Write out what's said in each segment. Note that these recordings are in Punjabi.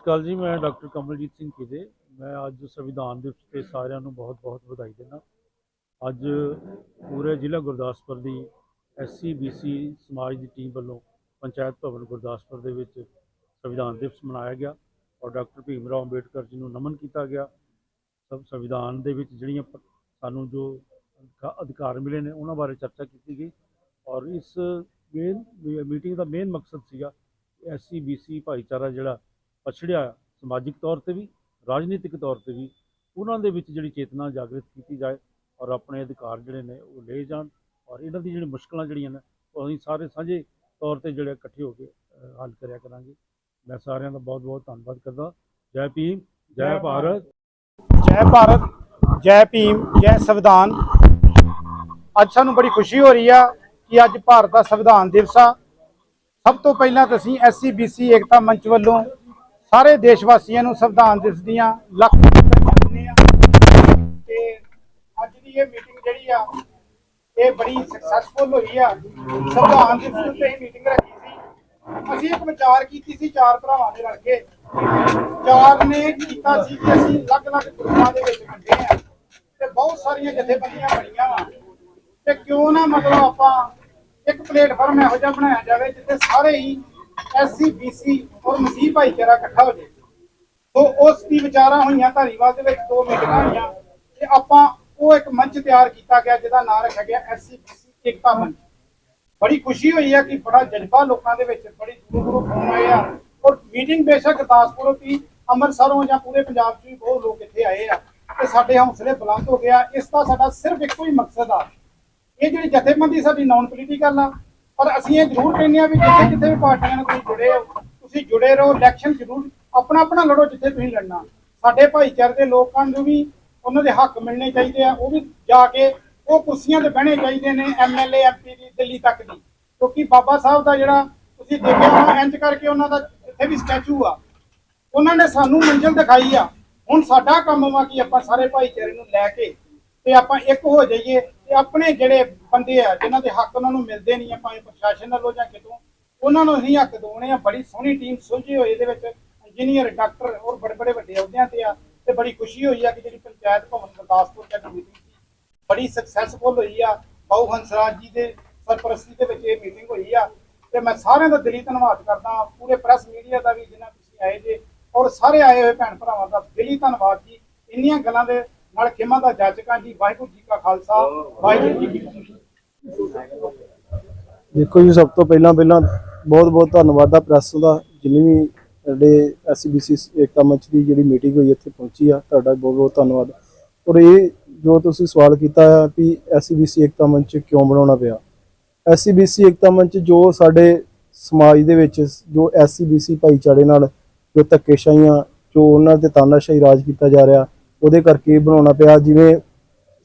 ਸਤਿ ਸ਼੍ਰੀ ਅਕਾਲ ਜੀ, ਮੈਂ ਡਾਕਟਰ ਕਮਲਜੀਤ ਸਿੰਘ ਕਿਦੇ ਮੈਂ ਅੱਜ ਸੰਵਿਧਾਨ ਦਿਵਸ ਤੇ ਸਾਰਿਆਂ ਨੂੰ ਬਹੁਤ-ਬਹੁਤ ਵਧਾਈ ਦਿੰਦਾ। ਅੱਜ ਪੂਰੇ ਜ਼ਿਲ੍ਹਾ ਗੁਰਦਾਸਪੁਰ ਦੀ ਐਸਸੀ ਬੀਸੀ ਸਮਾਜ ਦੀ ਟੀਮ ਵੱਲੋਂ ਪੰਚਾਇਤ ਭਵਨ ਗੁਰਦਾਸਪੁਰ ਦੇ ਵਿੱਚ ਸੰਵਿਧਾਨ ਦਿਵਸ ਮਨਾਇਆ ਗਿਆ ਔਰ ਡਾਕਟਰ ਭੀਮ ਰਾਓ ਅੰਬੇਡਕਰ ਜੀ ਨੂੰ ਨਮਨ ਕੀਤਾ ਗਿਆ। ਸਭ ਸੰਵਿਧਾਨ ਦੇ ਵਿੱਚ ਜਿਹੜੀਆਂ ਸਾਨੂੰ ਜੋ ਅਧਿਕਾਰ ਮਿਲੇ ਨੇ, ਉਹਨਾਂ ਬਾਰੇ ਚਰਚਾ ਕੀਤੀ ਗਈ ਔਰ ਇਸ ਮੇਨ ਮੀਟਿੰਗ ਦਾ ਮੇਨ ਮਕਸਦ ਸੀਗਾ ਐਸਸੀ ਬੀਸੀ ਭਾਈਚਾਰਾ ਜਿਹੜਾ ਪਛੜਿਆ ਸਮਾਜਿਕ ਤੌਰ ਤੇ ਵੀ ਰਾਜਨੀਤਿਕ ਤੌਰ ਤੇ ਵੀ ਉਹਨਾਂ ਦੇ ਵਿੱਚ ਜਿਹੜੀ ਚੇਤਨਾ ਜਾਗਰਿਤ ਕੀਤੀ ਜਾਏ ਔਰ ਆਪਣੇ ਅਧਿਕਾਰ ਜਿਹੜੇ ਨੇ ਉਹ ਲਏ ਜਾਣ ਔਰ ਇਹਨਾਂ ਦੀ ਜਿਹੜੀ ਮੁਸ਼ਕਲਾਂ ਜਿਹੜੀਆਂ ਨੇ ਉਹ ਅਸੀਂ ਸਾਰੇ ਸਾਂਝੇ ਤੌਰ ਤੇ ਜਿਹੜੇ ਇਕੱਠੇ ਹੋ ਕੇ ਹੱਲ ਕਰਿਆ ਕਰਾਂਗੇ। ਮੈਂ ਸਾਰਿਆਂ ਦਾ ਬਹੁਤ ਬਹੁਤ ਧੰਨਵਾਦ ਕਰਦਾ। ਜੈ ਭੀਮ ਜੈ ਭਾਰਤ। ਜੈ ਭਾਰਤ ਜੈ ਭੀਮ ਜੈ ਸੰਵਿਧਾਨ। ਅੱਜ ਸਾਨੂੰ ਬੜੀ ਖੁਸ਼ੀ ਹੋ ਰਹੀ ਆ ਕਿ ਅੱਜ ਭਾਰਤ ਦਾ ਸੰਵਿਧਾਨ ਦਿਵਸ ਆ। ਸਭ ਤੋਂ ਪਹਿਲਾਂ ਤਾਂ ਅਸੀਂ ਐਸਸੀ ਬੀਸੀ ਏਕਤਾ ਮੰਚ ਵੱਲੋਂ ਸਾਰੇ ਦੇਸ਼ ਵਾਸੀਆਂ ਨੂੰ ਸੰਵਿਧਾਨ ਦਿਵਸ ਦੀਆਂ ਲੱਖ ਵਧਾਈਆਂ ਆ। ਤੇ ਅੱਜ ਦੀ ਇਹ ਮੀਟਿੰਗ ਜਿਹੜੀ ਆ, ਇਹ ਬੜੀ ਸਕਸੈਸਫੁਲ ਹੋਈ ਆ। ਸੰਵਿਧਾਨ ਦਿਵਸ ਉੱਤੇ ਹੀ ਮੀਟਿੰਗ ਰੱਖੀ ਸੀ। ਅਸੀਂ ਇੱਕ ਵਿਚਾਰ ਕੀਤੀ ਸੀ, ਚਾਰ ਭਰਾਵਾਂ ਦੇ ਰਲ ਕੇ। ਚਾਰ ਨੇ ਕੀਤਾ ਸੀ ਕਿ ਅਸੀਂ ਅਲੱਗ-ਅਲੱਗ ਗਰੁੱਪਾਂ ਦੇ ਵਿੱਚ ਵੰਡੇ ਆ। ਤੇ ਬਹੁਤ ਸਾਰੀਆਂ ਜਥੇਬੰਦੀਆਂ ਬਣੀਆਂ ਵਾ ਤੇ ਕਿਉਂ ਨਾ ਮਤਲਬ ਆਪਾਂ ਇੱਕ ਪਲੇਟਫਾਰਮ ਇਹੋ ਜਿਹਾ ਬਣਾਇਆ ਜਾਵੇ, ਜਿੱਥੇ ਸਾਰੇ ਹੀ ਐਸਸੀ ਬੀਸੀ ਔਰ ਮਸੀਹ ਭਾਈਚਾਰਾ ਇਕੱਠਾ ਹੋ ਜਾਵੇ ਸੋ ਉਸ ਦੀ ਵਿਚਾਰਾਂ ਹੋਈਆਂ, ਧਾਰੀਵਾਲ ਦੇ ਵਿੱਚ ਦੋ ਮੀਟਿੰਗਾਂ ਹੋਈਆਂ ਤੇ ਆਪਾਂ ਉਹ ਇੱਕ ਮੰਚ ਤਿਆਰ ਕੀਤਾ ਗਿਆ ਜਿਹਦਾ ਨਾਮ ਰੱਖਿਆ ਗਿਆ ਐਸਸੀ ਬੀਸੀ ਏਕਤਾ ਮੰਚ। ਬੜੀ ਖੁਸ਼ੀ ਹੋਈ ਹੈ ਕਿ ਬੜਾ ਜਜ਼ਬਾ ਲੋਕਾਂ ਦੇ ਵਿੱਚ ਬੜੀ ਦੂਰੋਂ ਦੂਰੋਂ ਫੋਨ ਆਏ ਆ ਔਰ ਮੀਟਿੰਗ ਬੇਸ਼ੱਕ ਗੁਰਦਾਸਪੁਰੋਂ ਵੀ ਅੰਮ੍ਰਿਤਸਰੋਂ ਜਾਂ ਪੂਰੇ ਪੰਜਾਬ 'ਚ ਵੀ ਬਹੁਤ ਲੋਕ ਇੱਥੇ ਆਏ ਆ ਤੇ ਸਾਡੇ ਹੌਸਲੇ ਬੁਲੰਦ ਹੋ ਗਿਆ ਇਸ ਦਾ ਸਾਡਾ ਸਿਰਫ ਇੱਕੋ ਹੀ ਮਕਸਦ ਆ। ਇਹ ਜਿਹੜੀ ਜਥੇਬੰਦੀ ਸਾਡੀ ਨਾਨ ਪੋਲੀਟੀਕਲ ਆ ਪਰ ਅਸੀਂ ਇਹ ਜ਼ਰੂਰ ਕਹਿੰਦੇ ਆ ਵੀ ਜਿੱਥੇ ਜਿੱਥੇ ਵੀ ਪਾਰਟੀਆਂ ਨਾਲ ਤੁਸੀਂ ਜੁੜੇ ਹੋ, ਤੁਸੀਂ ਜੁੜੇ ਰਹੋ ਇਲੈਕਸ਼ਨ ਜ਼ਰੂਰ ਆਪਣਾ ਆਪਣਾ ਲੜੋ ਜਿੱਥੇ ਤੁਸੀਂ ਲੜਨਾ। ਸਾਡੇ ਭਾਈਚਾਰੇ ਦੇ ਲੋਕਾਂ ਨੂੰ ਵੀ ਉਹਨਾਂ ਦੇ ਹੱਕ ਮਿਲਣੇ ਚਾਹੀਦੇ ਆ, ਉਹ ਵੀ ਜਾ ਕੇ ਉਹ ਕੁਰਸੀਆਂ ਤੇ ਬਹਿਣੇ ਚਾਹੀਦੇ ਨੇ ਐਮਐਲਏ ਐਮਪੀ ਦੀ, ਦਿੱਲੀ ਤੱਕ ਦੀ। ਕਿਉਂਕਿ ਬਾਬਾ ਸਾਹਿਬ ਦਾ ਜਿਹੜਾ ਤੁਸੀਂ ਦੇਖਿਆ ਹੋਣਾ, ਇੰਜ ਕਰਕੇ ਉਹਨਾਂ ਦਾ ਇੱਥੇ ਵੀ ਸਟੈਚੂ ਆ। ਉਹਨਾਂ ਨੇ ਸਾਨੂੰ ਮੰਜ਼ਿਲ ਦਿਖਾਈ ਆ। ਹੁਣ ਸਾਡਾ ਕੰਮ ਵਾ ਕਿ ਆਪਾਂ ਸਾਰੇ ਭਾਈਚਾਰੇ ਨੂੰ ਲੈ ਕੇ ਤੇ ਆਪਾਂ ਇੱਕ ਹੋ ਜਾਈਏ ਤੇ ਆਪਣੇ ਜਿਹੜੇ ਬੰਦੇ ਆ, ਜਿਨ੍ਹਾਂ ਦੇ ਹੱਕ ਉਹਨਾਂ ਨੂੰ ਮਿਲਦੇ ਨਹੀਂ ਆ, ਭਾਵੇਂ ਪ੍ਰਸ਼ਾਸਨ ਵੱਲੋਂ ਜਾਂ ਕਿਤੋਂ, ਉਹਨਾਂ ਨੂੰ ਅਸੀਂ ਹੱਕ ਦਿਵਾਉਣੇ ਆ। ਬੜੀ ਸੋਹਣੀ ਟੀਮ ਸੁਲਝੀ ਹੋਈ ਇਹਦੇ ਵਿੱਚ। ਇੰਜੀਨੀਅਰ ਡਾਕਟਰ ਔਰ ਬੜੇ ਬੜੇ ਵੱਡੇ ਅਹੁਦਿਆਂ ਤੇ ਆ ਤੇ ਬੜੀ ਖੁਸ਼ੀ ਹੋਈ ਆ ਕਿ ਜਿਹੜੀ ਪੰਚਾਇਤ ਭਵਨ ਗੁਰਦਾਸਪੁਰ ਚ ਮੀਟਿੰਗ ਸੀ। ਬੜੀ ਸਕਸੈਸਫੁਲ ਹੋਈ ਆ। ਬਾਊ ਹੰਸਰਾਜ ਜੀ ਦੇ ਸਰਪ੍ਰਸਤੀ ਦੇ ਵਿੱਚ ਇਹ ਮੀਟਿੰਗ ਹੋਈ ਆ। ਤੇ ਮੈਂ ਸਾਰਿਆਂ ਦਾ ਦਿਲੀ ਧੰਨਵਾਦ ਕਰਦਾ ਪੂਰੇ ਪ੍ਰੈਸ ਮੀਡੀਆ ਦਾ ਵੀ ਜਿਨ੍ਹਾਂ ਤੁਸੀਂ ਆਏ ਜੇ ਔਰ ਸਾਰੇ ਆਏ ਹੋਏ ਭੈਣ ਭਰਾਵਾਂ ਦਾ ਦਿਲੀ ਧੰਨਵਾਦ ਜੀ। ਇੰਨੀਆਂ ਗੱਲਾਂ ਦੇ ਨਾਲ ਖਿਮਾ ਦਾ ਜਾਚਕਾਂ ਜੀ, ਵਾਹਿਗੁਰੂ ਜੀ ਕਾ ਖਾਲਸਾ, ਵਾਹਿਗੁਰੂ ਜੀ ਕੀ ਫਤਿਹ। ਦੇਖੋ ਜੀ, ਸਭ ਤੋਂ ਪਹਿਲਾਂ ਪਹਿਲਾਂ ਬਹੁਤ ਬਹੁਤ ਧੰਨਵਾਦ ਆ ਪ੍ਰੈਸ ਦਾ। ਜਿੰਨੀ ਵੀ ਸਾਡੇ ਐਸਬੀਸੀ ਏਕਤਾ ਮੰਚ ਦੀ ਜਿਹੜੀ ਮੀਟਿੰਗ ਹੋਈ, ਇੱਥੇ ਪਹੁੰਚੀ ਆ। ਤੁਹਾਡਾ ਬਹੁਤ ਬਹੁਤ ਧੰਨਵਾਦ। ਔਰ ਇਹ ਜੋ ਤੁਸੀਂ ਸਵਾਲ ਕੀਤਾ ਆ ਵੀ ਐਸਬੀਸੀ ਏਕਤਾ ਮੰਚ ਕਿਉਂ ਬਣਾਉਣਾ ਪਿਆ? ਐਸਬੀਸੀ ਏਕਤਾ ਮੰਚ ਜੋ ਸਾਡੇ ਸਮਾਜ ਦੇ ਵਿੱਚ ਜੋ ਐਸਬੀਸੀ ਭਾਈਚਾਰੇ ਨਾਲ ਜੋ ਧੱਕੇਸ਼ਾਹੀਆਂ, ਜੋ ਉਹਨਾਂ ਤੇ ਤਾਨਾਸ਼ਾਹੀ ਰਾਜ ਕੀਤਾ ਜਾ ਰਿਹਾ ਉਹਦੇ ਕਰਕੇ ਬਣਾਉਣਾ ਪਿਆ। ਜਿਵੇਂ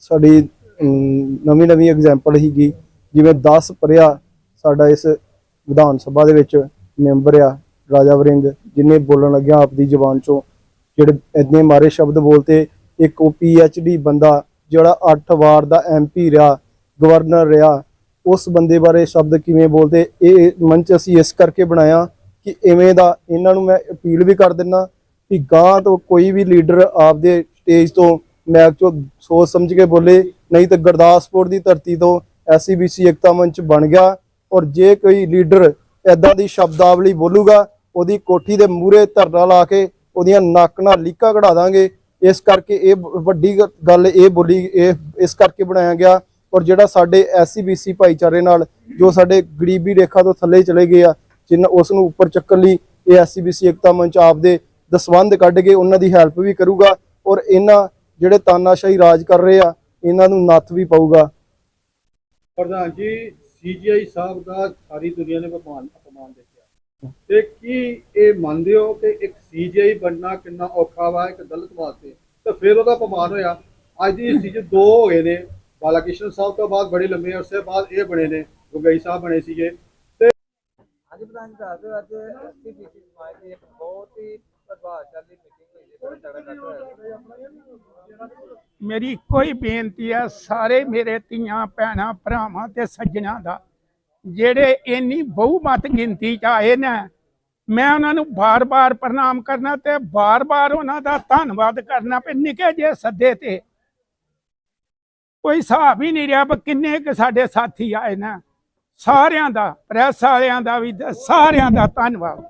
ਸਾਡੀ ਨਵੀਂ ਨਵੀਂ ਐਗਜ਼ਾਮਪਲ ਸੀਗੀ, ਜਿਵੇਂ 10 ਪਰਿਆ ਸਾਡਾ ਇਸ ਵਿਧਾਨ ਸਭਾ ਦੇ ਵਿੱਚ ਮੈਂਬਰ ਆ, ਰਾਜਾ ਵਰਿੰਗ, ਜਿਨੇ ਬੋਲਣ ਲੱਗਿਆ ਆਪਦੀ ਜ਼ੁਬਾਨ ਚੋਂ। ਜਿਹੜੇ ਇੰਨੇ ਮਾਰੇ ਸ਼ਬਦ ਬੋਲਤੇ, ਇੱਕ ਉਹ ਡੀ ਬੰਦਾ ਜਿਹੜਾ 8 ਵਾਰ ਦਾ ਐਮਪੀ ਰਿਹਾ ਗਵਰਨਰ ਰਿਹਾ, ਉਸ ਬੰਦੇ ਬਾਰੇ ਸ਼ਬਦ ਕਿਵੇਂ ਬੋਲਦੇ? ਇਹ ਮੰਚ ਅਸੀਂ ਇਸ ਕਰਕੇ ਬਣਾਇਆ ਕਿ ਐਵੇਂ ਦਾ ਇਹਨਾਂ ਨੂੰ ਮੈਂ ਅਪੀਲ ਵੀ ਕਰ ਦਿੰਨਾ ਕਿ ਗਾਂ ਤੋਂ ਕੋਈ ਵੀ ਲੀਡਰ ਆਪਦੇ ਸਟੇਜ ਤੋਂ ਮੈਕ ਚੋਂ ਸੋਚ ਸਮਝ ਕੇ ਬੋਲੇ। ਨਹੀਂ ਤਾਂ ਗੁਰਦਾਸਪੁਰ ਦੀ ਧਰਤੀ ਤੋਂ ਐਸਸੀਬੀਸੀ ਏਕਤਾ ਮੰਚ ਬਣ ਗਿਆ ਔਰ ਜੇ ਕੋਈ ਲੀਡਰ ਐਦਾਂ ਦੀ ਸ਼ਬਦਾਵਲੀ ਬੋਲੂਗਾ, ਉਹਦੀ ਕੋਠੀ ਦੇ ਮੂਹਰੇ ਧਰਨਾ ਲਾ ਕੇ ਉਹਦੀਆਂ ਨੱਕ ਨਾਲ ਲੀਕਾ ਕਢਾ ਦਾਂਗੇ। ਇਸ ਕਰਕੇ ਇਹ ਵੱਡੀ ਗ- ਗੱਲ ਇਹ ਬੋਲੀ, ਇਹ, ਇਸ ਕਰਕੇ ਬਣਾਇਆ ਗਿਆ ਔਰ ਜਿਹੜਾ ਸਾਡੇ ਐਸਸੀਬੀਸੀ ਭਾਈਚਾਰੇ ਨਾਲ ਜੋ ਸਾਡੇ ਗਰੀਬੀ ਰੇਖਾ ਤੋਂ ਥੱਲੇ ਚਲੇ ਗਏ ਆ, ਜਿਨ ਉਸ ਨੂੰ ਉੱਪਰ ਚੱਕਣ ਲਈ ਇਹ ਐਸਸੀਬੀਸੀ ਏਕਤਾ ਮੰਚ ਆਪਦੇ ਦਸਵੰਧ ਕੱਢ ਕੇ ਉਹਨਾਂ ਦੀ ਹੈਲਪ ਵੀ ਕਰੂਗਾ। ਔਰ ਇਹਨਾਂ ਜਿਹੜੇ ਤਾਨਾਸ਼ਾਹੀ ਰਾਜ ਕਰ ਰਹੇ ਆ ਇਹਨਾਂ ਨੂੰ ਨੱਥ ਵੀ ਪਾਊਗਾ। ਪ੍ਰਧਾਨ ਜੀ ਸੀਜੀਆਈ ਸਾਹਿਬ ਦਾ ਸਾਰੀ ਦੁਨੀਆ ਨੇ ਅਪਮਾਨ ਅਪਮਾਨ ਦੇਖਿਆ। ਤੇ ਕੀ ਇਹ ਮੰਨਦੇ ਹੋ ਕਿ ਇੱਕ ਸੀਜੀਆਈ ਬਣਨਾ ਕਿੰਨਾ ਔਖਾ ਵਾ ਇੱਕ ਦਲਿਤ ਵਾਸਤੇ? ਤੇ ਫਿਰ ਉਹਦਾ ਅਪਮਾਨ ਹੋਇਆ। ਅੱਜ ਦੀ ਸੀਜ ਦੋ ਹੋ ਗਏ ਨੇ। ਬਾਲਾ ਕ੍ਰਿਸ਼ਨ ਸਾਹਿਬ ਤੋਂ ਬਾਅਦ ਬੜੇ ਲੰਮੇ ਅਰਸੇ ਬਾਅਦ ਇਹ ਬਣੇ ਨੇ। ਗੁਗਈ ਸਾਹਿਬ ਬਣੇ ਸੀਗੇ। ਅੱਜ ਪ੍ਰਧਾਨ ਜੀ ਦੱਸ ਦਿਓ ਅੱਜ ਐਸਸੀਬੀਸੀ ਸਮਾਜ ਦੀ ਇੱਕ ਬਹੁਤ ਹੀ ਪ੍ਰਭਾਵਸ਼ਾਲੀ ਮੀਟਿੰਗ ਹੋਈ। ਮੇਰੀ ਇੱਕੋ ਹੀ ਬੇਨਤੀ ਹੈ ਸਾਰੇ ਮੇਰੇ ਧੀਆਂ, ਭੈਣਾਂ, ਭਰਾਵਾਂ ਤੇ ਸੱਜਣਾਂ ਦਾ, ਜਿਹੜੇ ਇੰਨੀ ਬਹੁਮਤ ਗਿਣਤੀ ਚ ਆਏ ਨੇ, ਮੈਂ ਉਹਨਾਂ ਨੂੰ ਬਾਰ-ਬਾਰ ਪ੍ਰਣਾਮ ਕਰਨਾ ਤੇ ਬਾਰ-ਬਾਰ ਉਹਨਾਂ ਦਾ ਧੰਨਵਾਦ ਕਰਨਾ ਵੀ ਨਿੱਕੇ ਜੇ ਸੱਦੇ ਤੇ। ਕੋਈ ਹਿਸਾਬ ਹੀ ਨਹੀਂ ਰਿਹਾ ਵੀ ਕਿੰਨੇ ਕੁ ਸਾਡੇ ਸਾਥੀ ਆਏ ਨਾ। ਸਾਰਿਆਂ ਦਾ, ਪ੍ਰੈਸ ਵਾਲਿਆਂ ਦਾ ਵੀ ਸਾਰਿਆਂ ਦਾ ਧੰਨਵਾਦ।